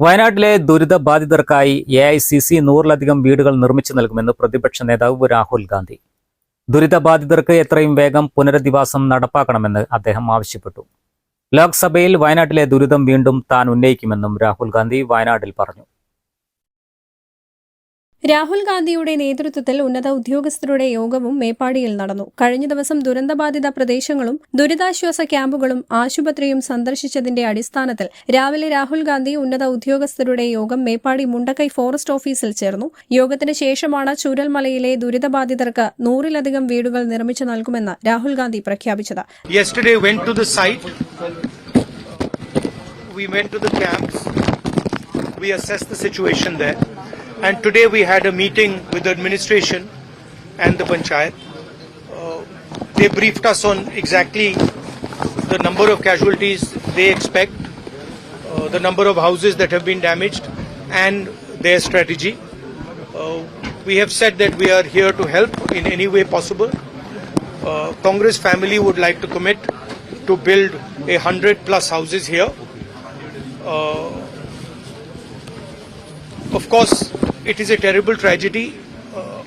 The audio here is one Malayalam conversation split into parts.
വയനാട്ടിലെ ദുരിതബാധിതർക്കായി എ ഐ സി സി നൂറിലധികം വീടുകൾ നിർമ്മിച്ചു നൽകുമെന്ന് പ്രതിപക്ഷ നേതാവ് രാഹുൽ ഗാന്ധി. ദുരിതബാധിതർക്ക് എത്രയും വേഗം പുനരധിവാസം നടപ്പാക്കണമെന്ന് അദ്ദേഹം ആവശ്യപ്പെട്ടു. ലോക്സഭയിൽ വയനാട്ടിലെ ദുരിതം വീണ്ടും താൻ ഉന്നയിക്കുമെന്നും രാഹുൽ ഗാന്ധി വയനാട്ടിൽ പറഞ്ഞു. രാഹുൽ ഗാന്ധിയുടെ നേതൃത്വത്തിൽ ഉന്നത ഉദ്യോഗസ്ഥരുടെ യോഗവും മേപ്പാടിയിൽ നടന്നു കഴിഞ്ഞ ദിവസം ദുരന്തബാധിത പ്രദേശങ്ങളും ദുരിതാശ്വാസ ക്യാമ്പുകളും ആശുപത്രിയും സന്ദർശിച്ചതിന്റെ അടിസ്ഥാനത്തിൽ രാവിലെ രാഹുൽ ഗാന്ധി ഉന്നത ഉദ്യോഗസ്ഥരുടെ യോഗം മേപ്പാടി മുണ്ടക്കൈ ഫോറസ്റ്റ് ഓഫീസിൽ ചേർന്നു യോഗത്തിന് ശേഷമാണ് ചൂരൽമലയിലെ ദുരിതബാധിതർക്ക് നൂറിലധികം വീടുകൾ നിർമ്മിച്ചു നൽകുമെന്ന് രാഹുൽ ഗാന്ധി പ്രഖ്യാപിച്ചത്. We went to the camps. We assessed the situation there. And today we had a meeting with the administration and the panchayat. Uh, they briefed us on exactly the number of casualties they expect, uh, the number of houses that have been damaged, and their strategy. Uh, we have said that we are here to help in any way possible. Uh, Congress family would like to commit to build a hundred plus houses here. Uh, of course, it is a terrible tragedy. Uh,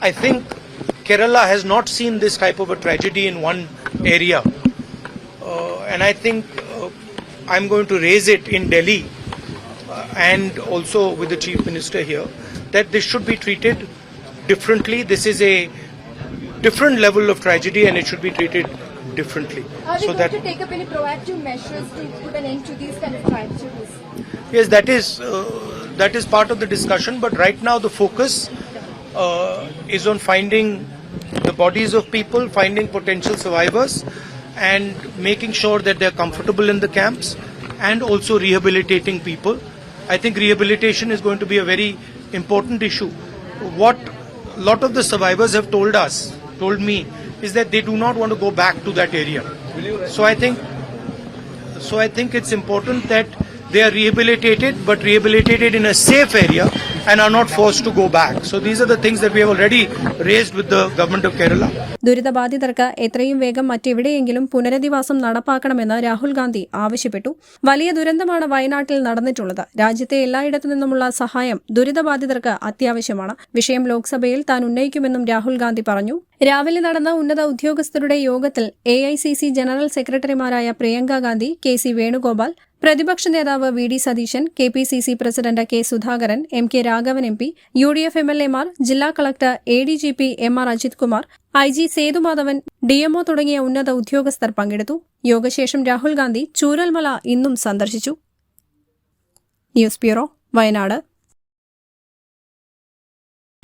I think Kerala has not seen this type of a tragedy in one area. Uh, and I think uh, I'm going to raise it in Delhi uh, and also with the Chief Minister here that this should be treated differently. This is a different level of tragedy and it should be treated differently. Are we so going that to take up any proactive measures to put an end to these kind of tragedies? yes, that is uh, that is part of the discussion. But right now the focus uh, is on finding the bodies of people, finding potential survivors, and making sure that they're comfortable in the camps, and also rehabilitating people. I think rehabilitation is going to be a very important issue. What a lot of the survivors have told us, told me, is that they do not want to go back to that area. So I think so I think it's important that they are rehabilitated, but rehabilitated in a safe area and are not forced to go back. So these are the things that we have already raised with the government of Kerala. ദുരിതബാധിതർക്ക് എത്രയും വേഗം മറ്റെവിടെയെങ്കിലും പുനരധിവാസം നടപ്പാക്കണമെന്ന് രാഹുൽ ഗാന്ധി ആവശ്യപ്പെട്ടു വലിയ ദുരന്തമാണ് വയനാട്ടിൽ നടന്നിട്ടുള്ളത് രാജ്യത്തെ എല്ലായിടത്തു നിന്നുമുള്ള സഹായം ദുരിതബാധിതർക്ക് അത്യാവശ്യമാണ് വിഷയം ലോക്സഭയിൽ താൻ ഉന്നയിക്കുമെന്നും രാഹുൽ ഗാന്ധി പറഞ്ഞു രാവിലെ നടന്ന ഉന്നത ഉദ്യോഗസ്ഥരുടെ യോഗത്തിൽ എ ജനറൽ സെക്രട്ടറിമാരായ പ്രിയങ്ക ഗാന്ധി കെ സി വേണുഗോപാൽ പ്രതിപക്ഷ നേതാവ് V D Satheesan K P C C president K Sudhakaran M K Raghavan M P U D F M L എമാർ ജില്ലാ collector A D G P M R Ajith Kumar I G Sethumadhavan DMO തുടങ്ങിയ ഉന്നത ഉദ്യോഗസ്ഥർ പങ്കെടുത്തു. യോഗശേഷം രാഹുൽ ഗാന്ധി ചൂരൽമല ഇന്നും സന്ദർശിച്ചു. News bureau Wayanad.